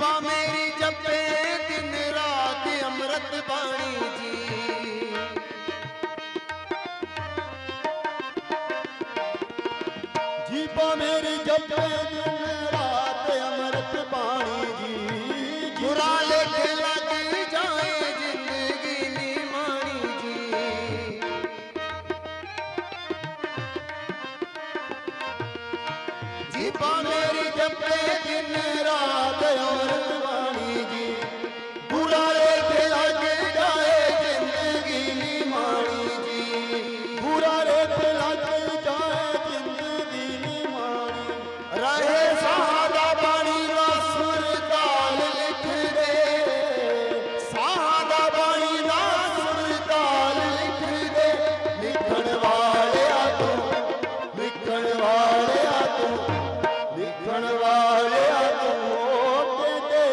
ਕਿਰਪਾ ਮੇਰੀ ਜਪੇ ਦਿਨ ਰਾਤ ਅੰਮ੍ਰਿਤ ਬਾਣੀ ਜੀ। ਜੀਪਾ ਮੇਰੀ ਜਪੇ ਭਾਵੇਂ ਮੇਰੀ ਜੱਪੇ ਦਿਨ ਰਾਤ ਔਰਤ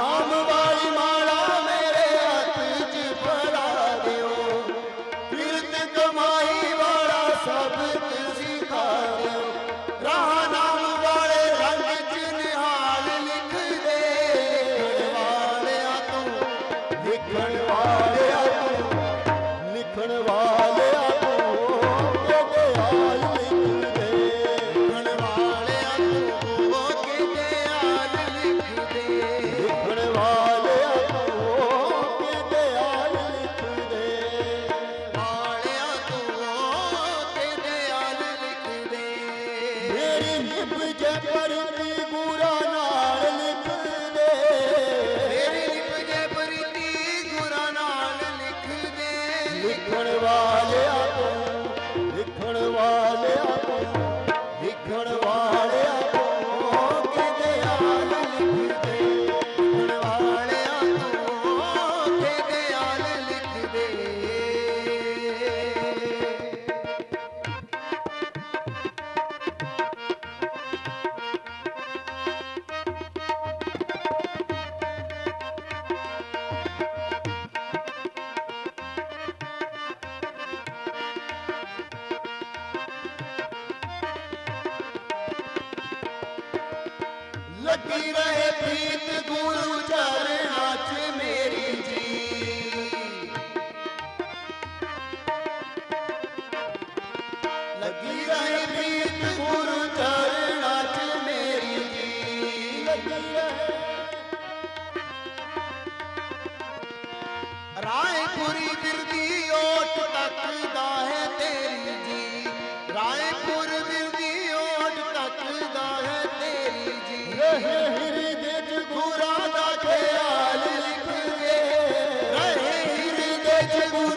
নাম ಸಿದ್ಧಣವಾ ਲੱਗੀ ਰਹੇ ਪ੍ਰੀਤ ਗੁਰੂ ਚਰਨਾਂ 'ਚ ਮੇਰੀ ਜੀ। ਲੱਗੀ ਰਹੇ ਚ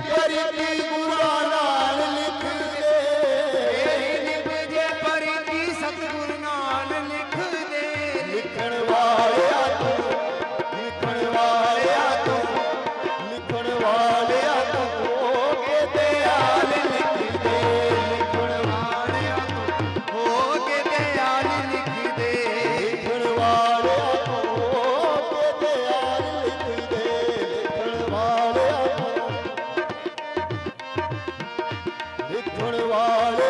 ਤੂੰ பொழுவாழே